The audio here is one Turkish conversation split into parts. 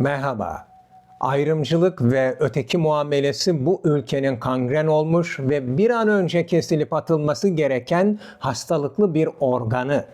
Merhaba. Ayrımcılık ve öteki muamelesi bu ülkenin kangren olmuş ve bir an önce kesilip atılması gereken hastalıklı bir organı.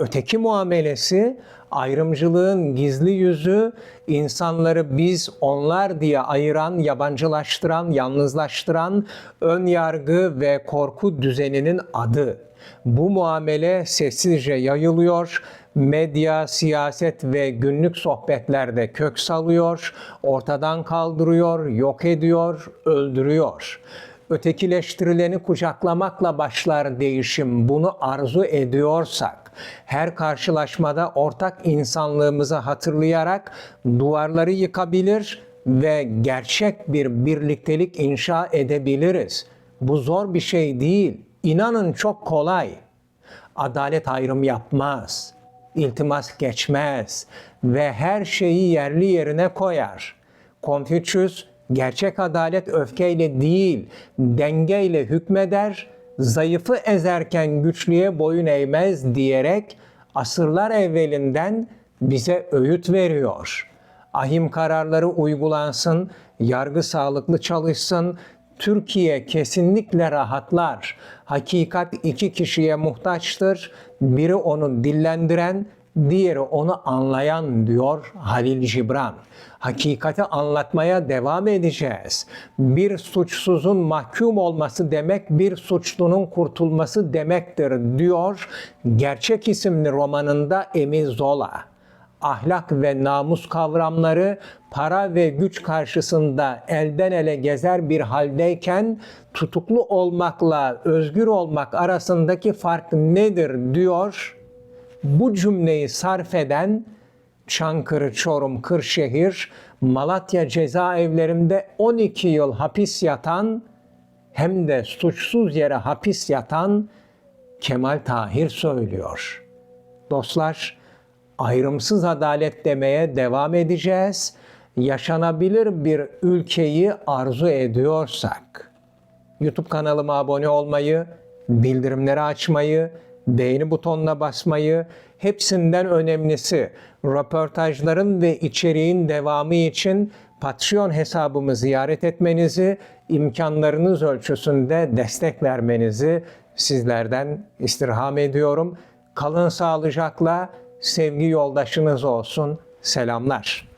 Öteki muamelesi ayrımcılığın gizli yüzü, insanları biz onlar diye ayıran, yabancılaştıran, yalnızlaştıran ön yargı ve korku düzeninin adı. Bu muamele sessizce yayılıyor, medya, siyaset ve günlük sohbetlerde kök salıyor, ortadan kaldırıyor, yok ediyor, öldürüyor. Ötekileştirileni kucaklamakla başlar değişim. Bunu arzu ediyorsak, her karşılaşmada ortak insanlığımızı hatırlayarak duvarları yıkabilir ve gerçek bir birliktelik inşa edebiliriz. Bu zor bir şey değil. İnanın çok kolay. Adalet ayrım yapmaz. İltimas geçmez ve her şeyi yerli yerine koyar. Konfüçyüs gerçek adalet öfkeyle değil, dengeyle hükmeder, zayıfı ezerken güçlüye boyun eğmez diyerek asırlar evvelinden bize öğüt veriyor. Ahim kararları uygulansın, yargı sağlıklı çalışsın, Türkiye kesinlikle rahatlar. Hakikat iki kişiye muhtaçtır. Biri onu dillendiren, diğeri onu anlayan diyor Halil Cibran. Hakikati anlatmaya devam edeceğiz. Bir suçsuzun mahkum olması demek bir suçlunun kurtulması demektir diyor Gerçek isimli romanında Emil Zola ahlak ve namus kavramları para ve güç karşısında elden ele gezer bir haldeyken tutuklu olmakla özgür olmak arasındaki fark nedir diyor. Bu cümleyi sarf eden Çankırı, Çorum, Kırşehir, Malatya cezaevlerinde 12 yıl hapis yatan hem de suçsuz yere hapis yatan Kemal Tahir söylüyor. Dostlar, ayrımsız adalet demeye devam edeceğiz. Yaşanabilir bir ülkeyi arzu ediyorsak. YouTube kanalıma abone olmayı, bildirimleri açmayı, beğeni butonuna basmayı, hepsinden önemlisi röportajların ve içeriğin devamı için Patreon hesabımı ziyaret etmenizi, imkanlarınız ölçüsünde destek vermenizi sizlerden istirham ediyorum. Kalın sağlıcakla, sevgi yoldaşınız olsun. Selamlar.